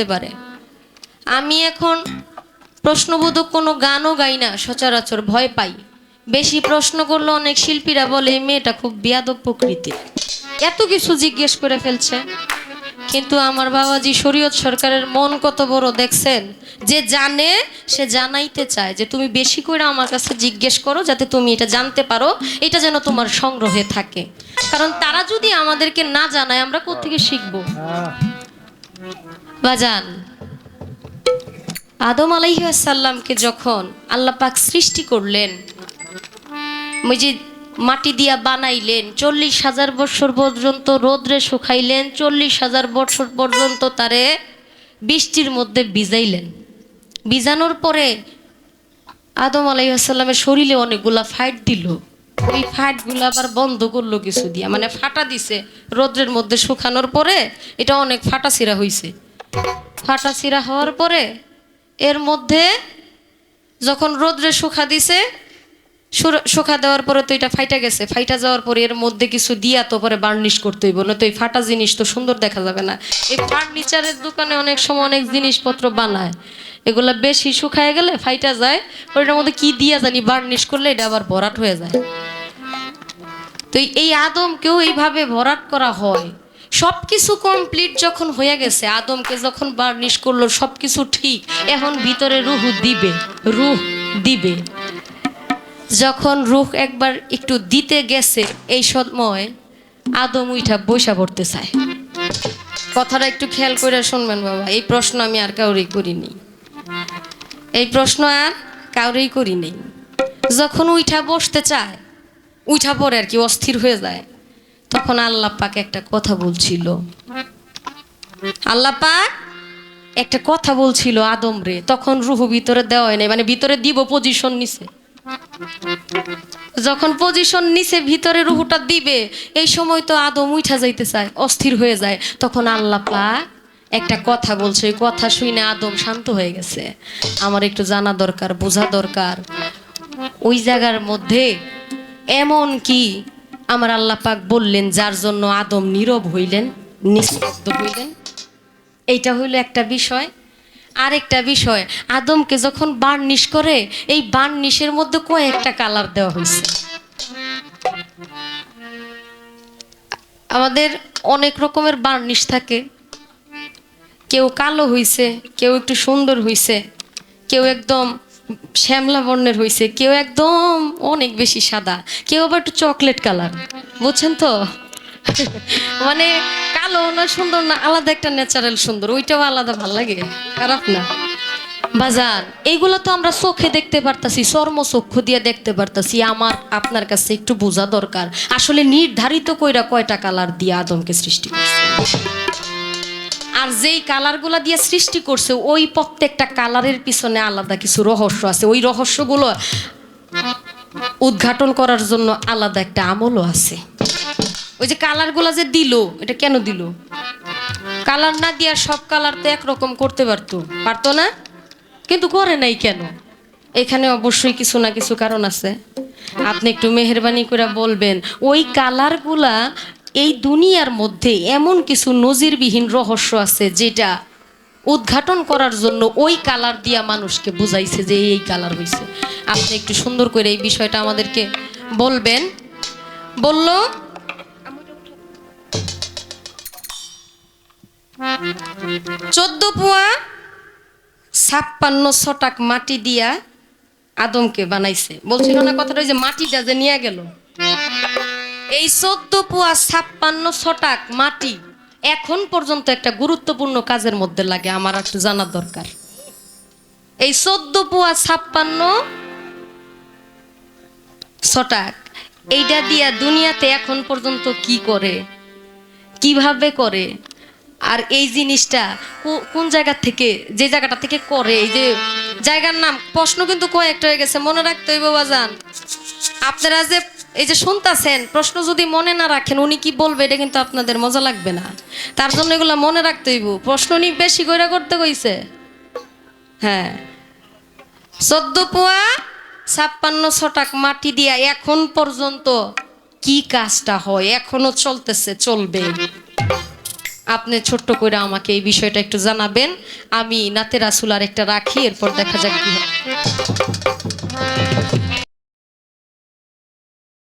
হতে পারে। আমি এখন প্রশ্নবোধক কোনো গানও গাই না, সচরাচর ভয় পাই। বেশি প্রশ্ন করলে অনেক শিল্পীরা বলে, "এই মেয়েটা খুব বিয়াদব প্রকৃতি এত কিছু জিজ্ঞেস করে ফেলছে। কিন্তু আমার বাবাজি শরীয়ত সরকারের মন কত বড় দেখছেন? যে জানে, সে জানাইতে চায় যে, তুমি বেশি করে আমার কাছে জিজ্ঞেস করো যাতে তুমি এটা জানতে পারো, এটা যেন তোমার সংগ্রহে থাকে। কারণ তারা যদি আমাদেরকে না জানায়, আমরা কোত্থেকে শিখব? বাজান, আদম আলাইসাল্লামকে যখন আল্লাহ পাক সৃষ্টি করলেন যে মাটি দিয়া বানাইলেন, চল্লিশ হাজার বছর পর্যন্ত রোদ্রে শুকাইলেন, চল্লিশ হাজার বছর পর্যন্ত তারে বৃষ্টির মধ্যে ভিজাইলেন। ভিজানোর পরে আদম আলাইসাল্লামের শরীরে অনেকগুলা ফাইট দিল। ওই ফাইটগুলো আবার বন্ধ করল কিছু দিয়া মানে ফাটা দিছে রোদ্রের মধ্যে শুকানোর পরে, এটা অনেক ফাটা ছিঁড়া হইছে। ফাটা ছিঁড়া হওয়ার পরে এর মধ্যে যখন রোদ্রে শুকা দিছে শুকা দেওয়ার পরে তো এটা ফাইটা গেছে। ফাইটা যাওয়ার পরে এর মধ্যে কিছু দিয়া তো পরে বার্নিশ করতে হইব না তো এই ফাটা জিনিস তো সুন্দর দেখা যাবে না। এই ফার্নিচারের দোকানে অনেক সময় অনেক জিনিসপত্র বানায়। এগুলা বেশি শুকায় গেলে ফাইটা যায় ওইটার মধ্যে কি দিয়া জানি বার্নিশ করলে এটা আবার ভরাট হয়ে যায়। তো এই আদমকেও এইভাবে ভরাট করা হয়। সব কিছু কমপ্লিট যখন হয়ে গেছে, আদমকে যখন বার্নিশ করল সব কিছু ঠিক, এখন ভিতরে রুহ দিবে রুহ দিবে। যখন রুহ একবার একটু দিতে গেছে, এই সময় আদম উইঠা বৈশা পড়তে চায়। কথাটা একটু খেয়াল করে শুনবেন বাবা, এই প্রশ্ন আমি আর কাউরেই করিনি। এই প্রশ্ন আর কাউরেই করি নেই যখন উইঠা বসতে চায় উঠা পরে আর কি, অস্থির হয়ে যায়। তখন আল্লাহ পাক একটা কথা বলছিল। আল্লাহ পাক একটা কথা বলছিল আদম রে, তখন রুহ ভিতরে দেওয়া হয় নাই মানে ভিতরে দিব পজিশন নিছে। যখন পজিশন নিচে ভিতরে রুহুটা দিবে, এই সময় তো আদম উঠা যাইতে চায়, অস্থির হয়ে যায়। তখন আল্লাহ পাক একটা কথা বলছে, ওই কথা শুনে আদম শান্ত হয়ে গেছে। আমার একটু জানা দরকার, বোঝা দরকার। ওই জায়গার মধ্যে এমন কি আমার আল্লাহ পাক বললেন, যার জন্য আদম নীরব হইলেন, নিস্তব্ধ হইলেন। এইটা হইল একটা বিষয়। আরেকটা বিষয়, আদমকে যখন বার্নিশ করে, এই বার্নিশের মধ্যে কয়েকটা কালার দেওয়া হয়েছে আমাদের অনেক রকমের বার্নিশ থাকে। কেউ কালো হইছে, কেউ একটু সুন্দর হইছে, কেউ একদম শ্যামলা বর্ণের হইছে, কেউ একদম অনেক বেশি সাদা, কেউ আবার একটু চকলেট কালার বুঝছেন তো? মানে কালো না সুন্দর না, আলাদা একটা ন্যাচারাল সুন্দর, ওইটাও আলাদা ভালো লাগে, খারাপ না। বাজার এইগুলো তো আমরা চোখে দেখতে পারতাছি, চর্ম চক্ষু দিয়ে দেখতে পারতাছি, আমার, আপনার কাছে একটু বোঝা দরকার। আসলে নির্ধারিত কইরা কয়টা কালার দিয়ে আদমকে সৃষ্টি করছে? আর যেই কালারগুলা দিয়ে সৃষ্টি করছে, ওই প্রত্যেকটা কালারের পিছনে আলাদা কিছু রহস্য আছে। ওই রহস্যগুলো উদ্ঘাটন করার জন্য আলাদা একটা আমলও আছে। ওই যে কালারগুলা যে দিল, এটা কেন দিল? কালার না দিয়া সব কালার তো একরকম করতে পারতো। পারতো না? কিন্তু করে নাই কেন? এখানে অবশ্যই কিছু না কিছু কারণ আছে। আপনি একটু মেহরবানি করে বলবেন, ওই কালারগুলা এই দুনিয়ার মধ্যে এমন কিছু নজিরবিহীন রহস্য আছে যেটা উদ্ঘাটন করার জন্য ওই কালার দিয়া মানুষকে বুঝাইছে যে এই কালার হয়েছে আপনি একটু সুন্দর করে এই বিষয়টা আমাদেরকে বলবেন। বলল, চোদ্দ পোয়া ছাপ্পান্ন ছটাক মাটি দিয়া আদমকে বানাইছে। বলছিল না কথাটা ওই যে মাটিটা যে নিয়ে গেল? এই চোদ্দ পোয়া ছাপ্পান্ন ছটাক মাটি এখন পর্যন্ত একটা গুরুত্বপূর্ণ কাজের মধ্যে লাগে, আমার একটু জানার দরকার। এই চোদ্দ পোয়া ছাপ্পান্ন ছটাক এইটা দিয়া দুনিয়াতে এখন পর্যন্ত কি করে, কীভাবে করে, আর এই জিনিসটা কোন জায়গা থেকে, যে জায়গাটা থেকে করে, এই যে জায়গার নাম, প্রশ্ন কিন্তু কয়েকটা হয়ে গেছে, মনে রাখতে হইব বাজান। আপনারা যে এই যে শুনতাছেন, প্রশ্ন যদি মনে না রাখেন, উনি কি বলবে, এটা কিন্তু আপনাদের মজা লাগবে না। তার জন্য এগুলো মনে রাখতে হইব। প্রশ্ন উনি বেশি করে করতে কইছে। হ্যাঁ। চোদ্দ পোয়া, ছাপ্পান্ন ছটাক মাটি দিয়া এখন পর্যন্ত কি কাজটা হয়? এখনও চলতেছে, চলবে। আপনি ছোট্ট করে আমাকে এই বিষয়টা একটু জানাবেন। আমি নাতে রাসুল আর একটা রাখি, এরপর দেখা যাক কি হয়।